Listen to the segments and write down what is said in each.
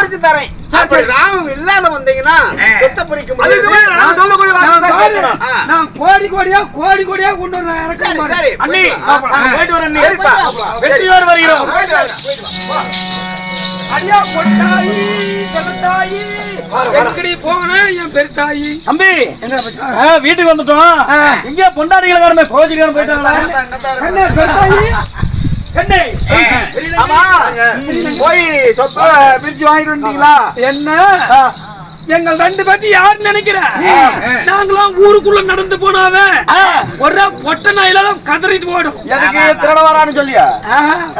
பிரிச்சு தரேன். அப்படி ராமம் இல்லாத வந்தீங்கன்னா சொத்தை பிரிக்க அது முடியாது இதுவே நான் கோடி கோடியா கோடி கோடியா கொண்டு. வெற்றியோடு வருகிறோம். ஐயா பொட்டாயி பெருத்தாயி எங்கடி போகணும் என் பெருத்தாயி? தம்பி வீட்டுக்கு வந்துட்டோம். இங்க பொண்டாட்டிகளை காரணமே கோச்சிக்காரன் போயிட்டாங்களா? என்ன பெருத்தாயி? போய் சொத்தை பிரிச்சு வாங்கிட்டு வந்துட்டீங்களா? என்ன? எங்கள் ரெண்டு பேர்த்தி யார் நினைக்கிற? நாங்களாம் ஊருக்குள்ள நடந்து போனாவே. ஒரே பொட்ட நாயில கதறிட்டு ஓடும் எதுக்கு திருட வரான்னு சொல்லியா?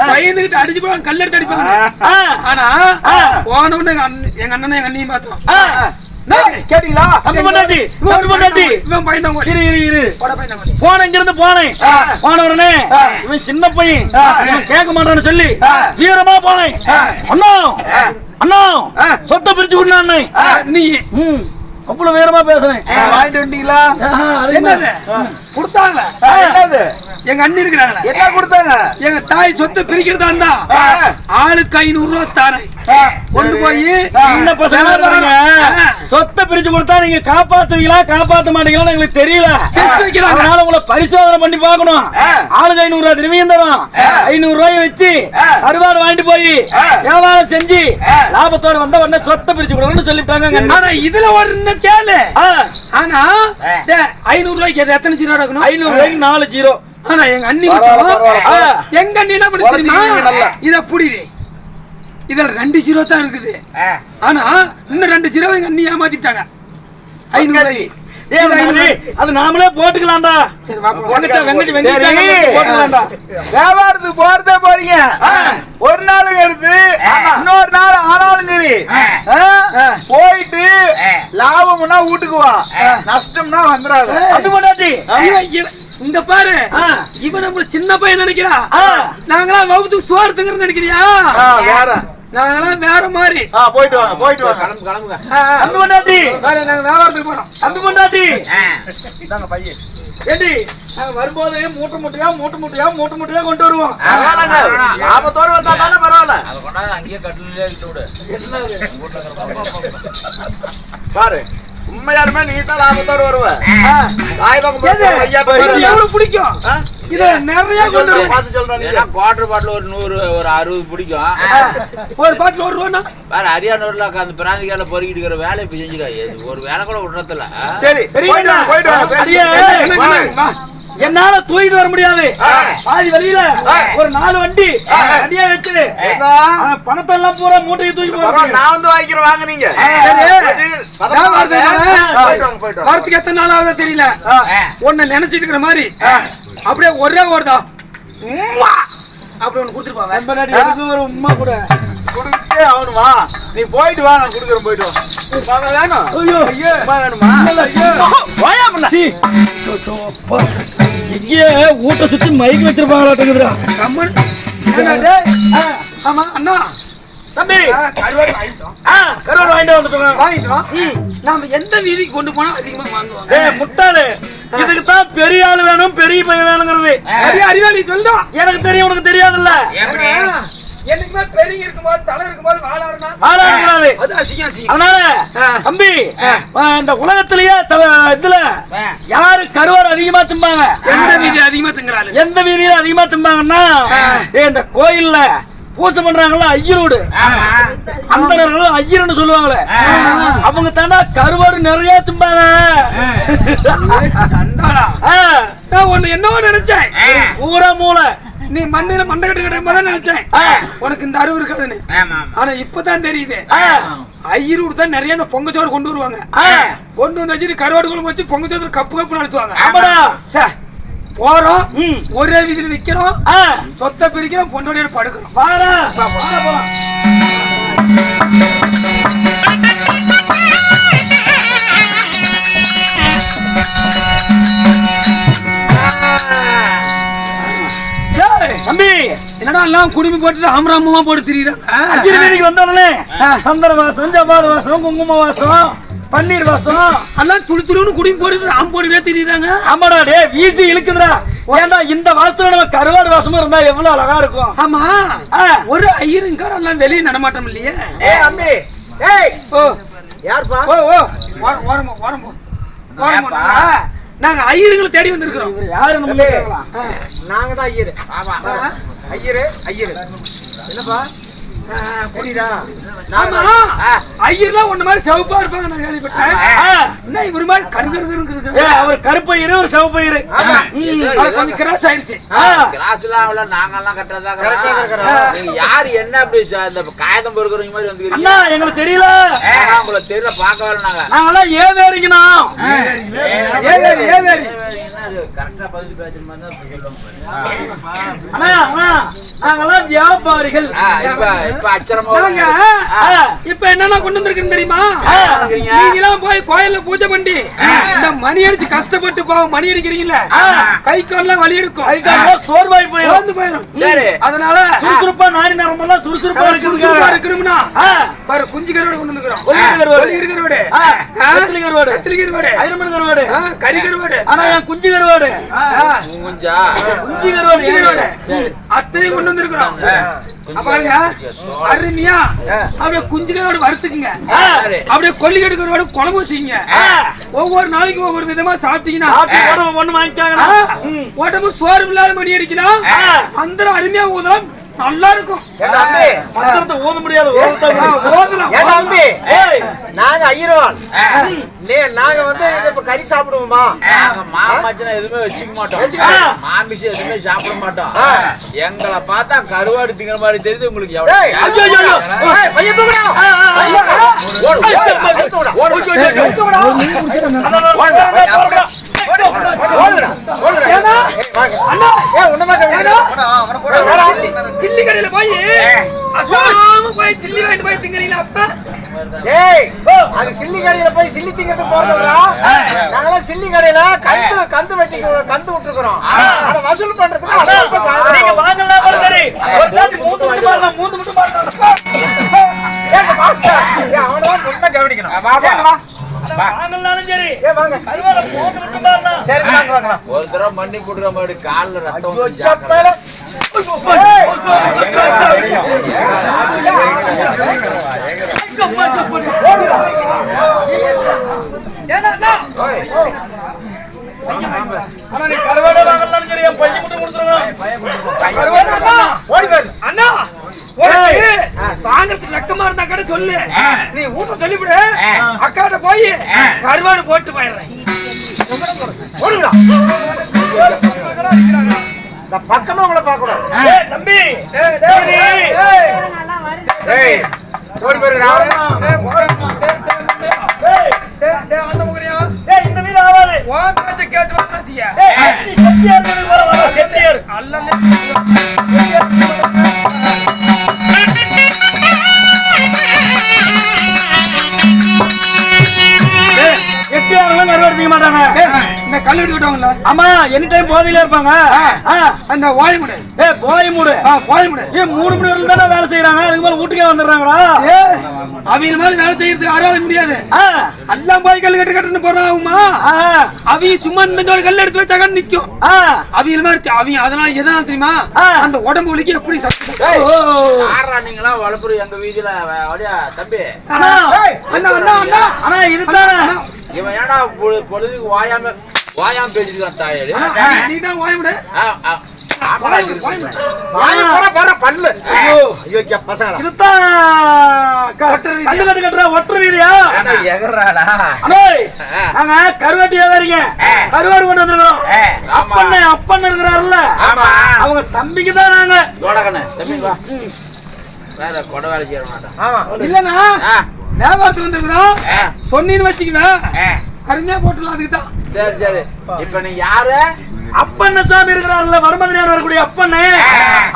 பயந்துகிட்டு அடிச்சு போவாங்க கல்லெடுத்து அடிப்பாங்க ஆ, ஆனா போன உடனே எங்க அண்ணன் எங்க அண்ணியும் பார்த்தோம். கேட்டீங்களா? இவன் இரு இரு இரு. ஓடி போன இங்க இருந்து போனேன் போன உடனே இவன் சின்ன பையன். இவன் கேட்க மாட்டான்னு சொல்லி வீரமா போனேன். அண்ணா அண்ணா சொத்தை பிரிச்சு விடுனான்னு நீ. அவ்வளவு வீரமா பேசுறேன் வாங்கிட்டு என்னது? கொடுத்தாங்க. என்னது? எங்க அண்ணி இருக்கிறாங்களே? என்ன கொடுத்தாங்க? எங்க தாய் சொத்தை பிரிக்கிறதா இருந்தா ஆளுக்கு ஐநூறு ரூபா தாரேன். கொண்டு போய் சின்ன பசங்க. சொத்தை பிரிச்சு கொடுத்தா நீங்க காப்பாத்துவீங்களா காப்பாத்த மாட்டீங்களா எங்களுக்கு தெரியல. அதனால உங்களை பரிசோதனை பண்ணி பார்க்கணும். ஆளுக்கு ஐநூறு ரூபாய் திரும்பியும் தரும். ஐநூறு ரூபாய் வச்சு அறுவாடு வாங்கிட்டு போய் வியாபாரம் செஞ்சு லாபத்தோட வந்த உடனே சொத்தை பிரிச்சு கொடுக்கணும்னு சொல்லிட்டாங்க ஆனா இதுல ஒரு கேளு. ஆனா ஐநூறு ரூபாய்க்கு எத்தனை ஜீரோ எடுக்கணும்? ஐநூறு ரூபாய்க்கு நாலு ஜீரோ. ஆனா எங்க அண்ணி எங்க அண்ணி என்ன பண்ணி தெரியுமா. இத புடிது இதுல ரெண்டு ஜீரோ தான் இருக்குது. ஆனா இன்னும் ரெண்டு ஜீரோ எங்க அண்ணி ஏமாத்திட்டாங்க. ஐநூறு அது நாமளே போட்டுக்கலாம்டா. வியாபாரத்துக்கு போறதே போறீங்க. ஒரு நாள் எடுத்து இன்னொரு நாள் ஆனாலும் சரி ஆ? போயிட்டு லாபம்னா வீட்டுக்கு வா. நஷ்டம்னா வந்துடாது. அது இவன், இங்க பாரு. இவன் நம்ம சின்ன பையன் நினைக்கிறா. ஆ. நாங்களாம் வகுத்து சோறு திங்கிற நினைக்கிறியா? வேற. நாங்களாம் வேற மாதிரி. ஆ போயிட்டு வாங்க போயிட்டு வாங்க. கிளம்பு கிளம்புங்க. அந்த பொண்டாட்டி. வேற நாங்க வியாபாரத்துக்கு போறோம். அந்த பொண்டாட்டி. இந்தாங்க பையன். ஏண்டி? நாங்க வரும்போது மூட்டை மூட்டையா மூட்டை மூட்டையா மூட்டை மூட்டையா கொண்டு வருவோம். லாபத்தோட வந்தா தானே பரவாயில்ல. அதை கொண்டாந்து அங்கேயே கட்டிலே இட்டு விடு. பாரு உண்மையாலுமே நீ தான் லாபத்தோட வருவ. பிடிக்கும்? இத நிறைய கொண்டு. பார்த்து சொல்றேன் ஏன்னா குவார்டர் பாட்டில் ஒரு நூறு ஒரு அறுபது பிடிக்கும். ஒரு பாட்டில் ஒரு வேற ஹரியானூர்ல அந்த பிராந்திகால பொறுக்கிட்டு இருக்கிற வேலையை இப்ப செஞ்சுக்கா எது ஒரு வேலை கூட விடுறதில்ல சரி. என்னால தூக்கிட்டு வர முடியாது. பாதி வழியில ஒரு நாலு வண்டி வண்டியா வச்சு. பணத்தை எல்லாம் பூரா மூட்டையை தூக்கி போறான் நான் வந்து வாங்கிக்கிறேன் வாங்க நீங்க. வரத்துக்கு எத்தனை நாள் ஆகுதோ தெரியல. ஒன்னு நினைச்சிட்டு இருக்கிற மாதிரி. அப்படியே ஒரே ஒருதான் அப்படி ஒண்ணு கொடுத்துருப்பாங்க எனக்கு ஒரு உமா கூட. கொடுத்தே ஆகணும் நீ போயிட்டு வா நான் கொடுக்குறேன் போயிட்டு வா. வாங்க வேணும்? ஐயோ. அம்மா வேணுமா? வாயா. இங்கே ஊட்ட சுத்தி மைக் வச்சிருப்பாங்களாட்டுங்குதுடா கம்மன் ஏங்க டேய்? ஆமா அண்ணா. தம்பி! கருவாடு வாங்கிட்டு வந்துட்டோம் வாங்கிட்டோம். நாம எந்த வீதிக்கு கொண்டு போனா அதிகமா வாங்குவாங்க டேய் முட்டாளு. இதுக்கு தான் பெரிய ஆள் வேணும் பெரிய பையன் வேணுங்கிறது. நிறைய அறிவாளி சொல்லுதான் எனக்கு தெரியும் உனக்கு தெரியாதுல்ல. எப்படி என்னைக்குமே பெரிய இருக்கும்போது தலை இருக்கும்போது வாழாடுனா? ஆளாடக்கூடாது அது அசிங்கம் அசிங்கம். அதனால. தம்பி இந்த உலகத்திலேயே இதுல யாரு கருவாடு அதிகமா திம்பாங்க? எந்த வீதி அதிகமா திங்குறாள்? எந்த வீதியில அதிகமா திம்பாங்கன்னா இந்த கோயில்ல பூஜை பண்றாங்கல்ல ஐயரோடு. அந்த ஐயர்னு சொல்லுவாங்களே. அவங்க தானே கருவாடு நிறைய திம்பாங்க. ஒண்ணு என்னவோ நினைச்சேன். பூரா மூளை. நீ மண்ணில மண்டை கட்டு கட்டும் தான் நினைச்சேன். உனக்கு இந்த அறிவு இருக்காதுன்னு ஆனா இப்பதான் தெரியுது. ஆ, ஐயரூர் தான் நிறைய இந்த பொங்கச்சோறு கொண்டு வருவாங்க. கொண்டு வந்து வச்சுட்டு கருவாடு குழம்பு வச்சு பொங்கச்சோறு கப்பு கப்பு நடத்துவாங்க ஆமாடா. சே, போறோம். ஒரே வீதியில நிக்கிறோம். ஆ, சொத்தை பிரிக்கிறோம் பொண்டோடியோட படுக்கிறோம். வாடா. ஏய், எல்லாம் குடுமி போட்டுட்டு ஆமராமமா போட்டு திரியிறாங்க. அஞ்சு வீதிக்கு வந்தோடனே சந்தன வாசம் ஜவ்வாது வாசம் குங்கும வாசம் பன்னீர் வாசம். எல்லாம் துளி துளுன்னு குடுமி போட்டு ஆம் போட்டுட்டே திரியிறாங்க. ஆமாடா டே வீசி இழுக்குதுடா. ஏன்டா இந்த வாசத்துல நம்ம கருவாடு வாசமும் இருந்தா எவ்வளவு அழகா இருக்கும். ஆமா. ஒரு ஐயருங்கார எல்லாம் வெளியே நடமாட்டம் இல்லையே. ஏய் அம்பி. ஏய். ஓ. யார்ப்பா? ஓ ஓ. ஓரம் ஓரமோ ஓரமோ நாங்க- ஐயருங்களை தேடி வந்திருக்கிறோம். யாரு நம்ம கேட்கலாம். நாங்க தான் ஐயரு. ஆமா. ஐயரு ஐயரு. என்னப்பா? புரியுதா ஐயர்லாம் ஒண்ணு மாதிரி சிவப்பா இருப்பாங்க நான் கேள்விப்பட்டேன். என்ன இவரு மாதிரி கருகருன்னு ஏ அவர் கருப்பு இரு ஒரு. கொஞ்சம் கிராஸ் ஆயிடுச்சு கிளாஸ் எல்லாம் அவ்வளவு நாங்கெல்லாம் கட்டுறதா யாரு என்ன அப்படி இந்த காகிதம் பொறுக்கிறவங்க மாதிரி வந்துக்கிறீங்க? எங்களுக்கு தெரியல. ஆனா உங்களை தெரியல பார்க்க வரல நாங்க. நாங்கெல்லாம் இருக்கணும் ஏவேரி. நாங்கெல்லாம் வியாபாரிகள். ஆ, இப்ப இப்ப அச்சரமா நாங்க ஆ, இப்ப என்னென்ன கொண்டு வந்திருக்குன்னு தெரியுமா? வந்துக்கிறீங்க? நீங்களாம் போய் கோயில்ல பூஜை பண்ணி இந்த மணி அடிச்சு கஷ்டப்பட்டு போவோம் மணி அடிக்கிறீங்கல்ல கை கால்லாம் வலி எடுக்கும். சோர்வாய் போயிடும். அதனால சுறுசுறுப்பா நாடி நரம்பெல்லாம் சுறுசுறுப்பா சுறுசுறுப்பா இருக்கணும்னா பாரு குஞ்சு கருவாடு கொண்டு வந்துக்கிறோம். கருவாடு. கத்திரி கருவாடு. கறி கருவாடு. ஆனா என் குஞ்சு குஞ்சு கருவாடு குஞ்சு. கருவாடு சரி. அத்தனையும் கொண்டு வந்திருக்கிறோம். பாருங்க அருமையா. அப்படியே குஞ்சு கருவாடு வறுத்துக்குங்க அப்படியே கொல்லி கருவாடு குழம்பு வச்சுக்கங்க. ஆ. ஒவ்வொரு நாளைக்கும் ஒவ்வொரு விதமா சாப்பிட்டீங்கன்னா ஒண்ணு வாங்கிச்சாங்கன்னா ஆ, உடம்பு சோறு இல்லாத மணி அடிக்கலாம் அந்த அருமையா ஊதலாம். நல்லா இருக்கும். மந்திரத்தை ஓத முடியாது நாங்க ஐயரோன். நீ நாங்க வந்து இப்ப கறி சாப்பிடுவோமா மாமாச்சனா எதுவுமே வச்சுக்க மாட்டோம். மாமிசம் எதுவுமே சாப்பிட மாட்டோம். எங்களை பார்த்தா கருவாடு திங்கிற மாதிரி தெரியுது உங்களுக்கு எவ்வளவு போய் சில்லி வாங்கிட்டு போய் திங்கிறீங்களா அப்ப ஏய், அது சில்லி கடையில போய் சில்லி திங்கிறதுக்கு போறதுடா. நாங்கெல்லாம் சில்லி கடையில கந்து கந்து வெட்டி கந்து விட்டுருக்கிறோம். அதை வசூல் பண்றதுக்கு அதை ரொம்ப நீங்க வாங்கலாம் கூட சரி. ஒரு சாட்டி மூந்து முட்டு பாருங்க மாஸ்டர். அவனதான் முன்ன கவனிக்கணும். வா. வாங்கலாலும் சரி சரி வாங்க வாங்க வாங்க. ஒரு தடவை மண்ணி போடுற மாதிரி காலில் ரத்தம் வந்து செப்பல. ஜாக்கிரதை. ஏய், ஆனா நீ கருவாடை வாங்கலாம் சரி என் பையன் கூட கொடுத்துருங்க கருவாடு ஓடி வாங்க. அண்ணா உனக்கு வாங்கறதுக்கு வெக்கமா இருந்தா கூட சொல்லு நீ ஊட்ட சொல்லிவிடு அக்காட்ட போய் கருவாடு போட்டு போயிடுறேன் ஓடுடா. இந்த பக்கமா உங்களை பார்க்கணும் தம்பி ஏய் ஓடி போயிருடா வர செட்டியார் அல்ல இந்த கல்லூரி விட்டவங்கள ஆமா எனி டைம் போதையில இருப்பாங்க. அந்த வாய்முடு ஏய் போய் மூடு. ஆ வாய்முடு ஏய் மூணு மணி வரைக்கும் தானே வேலை செய்யறாங்க அதுக்கு மேல வீட்டுக்கே வந்துடுறாங்களா? ஏ அவங்க மாதிரி வேலை செய்யறதுக்கு யாரால முடியாது. எல்லாம் போய் கல் கட்டு கட்டுன்னு போறாங்கம்மா. அவங்க சும்மா இந்த ஜோடி கல் எடுத்து வச்சாங்க நிக்கும். அவங்க மாதிரி அவங்க அதனால எதனால தெரியுமா. அந்த உடம்பு வலிக்கு எப்படி சத்து? நீங்களா வளர்ப்புற எங்க வீதியில தம்பி? அண்ணா அண்ணா அண்ணா. அண்ணா இதுதானே. இவன் ஏன்டா பொழு- பொழுதுக்கு வாயாம வாயாம பேசிக்கிறான் தாயடி நீ தான் வாய்முடு ஆ, ஆ, ஆமாடா, இது இருக்கு. வாய் போற போற பல்லு. ஐயோ ஐயோ பசங்க இதுதான் க- ஒற்றை வீதியா? கல்லு கட்டு கட்டுற ஒற்றை வீதியா? ஏன்டா எகறாடா அண்ணே ஆ. நாங்க கருவாட்டி வியாபாரிங்க கருவாடு கொண்டு ஆமா. அப்பண்ணே அப்பன் இருக்கிறாருல்ல. ஆமா. அவங்க தம்பிக்கு தான் நாங்க. வேற கொடை வேலை செய்ய மாட்டான் ஆமா. இல்லனா ஆ, வியாபாரத்துக்கு வந்துருக்கிறோம். சொன்னீன்னு வச்சுக்குவேன் ஆ. அருமையா போட்டுலாம் அதுக்கு தான் சரி சரி. இப்ப நீ யாரு? அப்பண்ண சாமி இருக்கிறாருல்ல வடமதுரையார் வரக்கூடிய அப்பண்ணே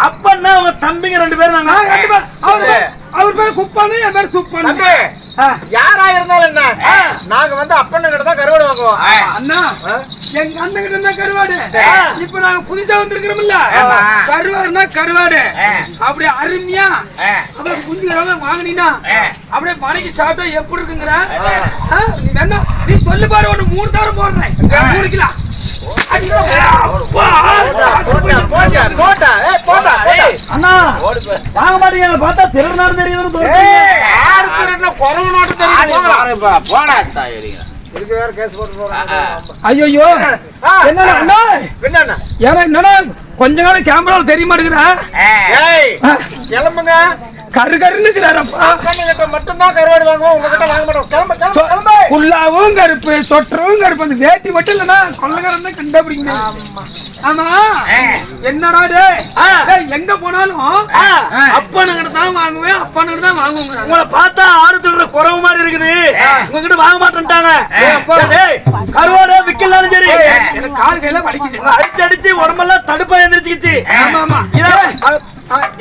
அப்பண்ணே அவங்க தம்பிங்க ரெண்டு பேரும் அவர் பேர் அவர் பேர் குப்பானு என் பேர் சுப்பானு யாரா இருந்தாலும் என்ன? நாங்க வந்து அப்பண்ண கிட்ட தான் கருவாடு வாங்குவோம். அண்ணா எங்க அண்ணன் கிட்ட இருந்தா கருவாடு. இப்ப நாங்க புதுசா வந்திருக்கிறோம்ல. கருவாடுனா கருவாடு. அப்படியே அருமையா. அப்படியே குஞ்சு கருவாடு வாங்கினீங்கன்னா அப்படியே மணிக்கு சாப்பிட்டா எப்படி இருக்குங்கிற? நீ வேணா நீ சொல்லு பாரு ஒண்ணு மூணு தரம் போடுறேன். மூணு கிலோ வாங்க மாட்டீங்க பார்த்தா திருநாடு திருடின குறவு நோட்டு தெரியும். போடா. ஐயோ என்னண்ணா என்னடா கொஞ்ச நாள் கேமராவில் தெரிய மாட்டேங்கிறா ஏய் கிளம்புங்க கரு கண்ணுகிட்ட மட்டும்தான் கருவாடு வாங்குவோம் உங்ககிட்ட வாங்க மாட்டோம். கிளம்பு குல்லாவும் கருப்பு சொற்றவும் கருப்பு. அந்த வேட்டி மட்டும் இல்லனா கொள்ளக்காரன் தான் கண்டுபிடிக்க ஆமா. என்னடா டேய், எங்க போனாலும் அப்பனுங்கிட்ட தான் வாங்குவேன் அப்பனுங்கிட்ட தான் வாங்குவேன். உங்களை பார்த்தா ஆறு திருடுற குறவு மாதிரி இருக்குது. உங்ககிட்ட வாங்க மாட்டேன்ட்டாங்க. கருவாடு விக்கலாலும் சரி. எனக்கு கால் கையில வலிக்குது. அடிச்சு அடிச்சு உடம்பெல்லாம் தடுப்பா எந்திரிச்சுக்கிச்சு. ஆமா ஆமா.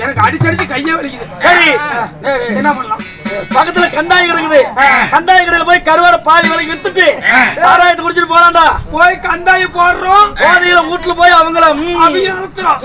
எனக்கு அடிச்சு அடிச்சு கையே வலிக்குது. சரி. என்ன பண்ணலாம்? பக்கத்துல கண்டாய் கிடக்குது. கண்டாய் கடையில போய் கருவாடை பாதி விலைக்கு வித்துட்டு சாராயத்தை குடிச்சிட்டு போலாம்டா. போய் கந்தாயி போடுறோம். போதையில வீட்டுல போய் அவங்கள ம், அவங்க அழுத்துறோம்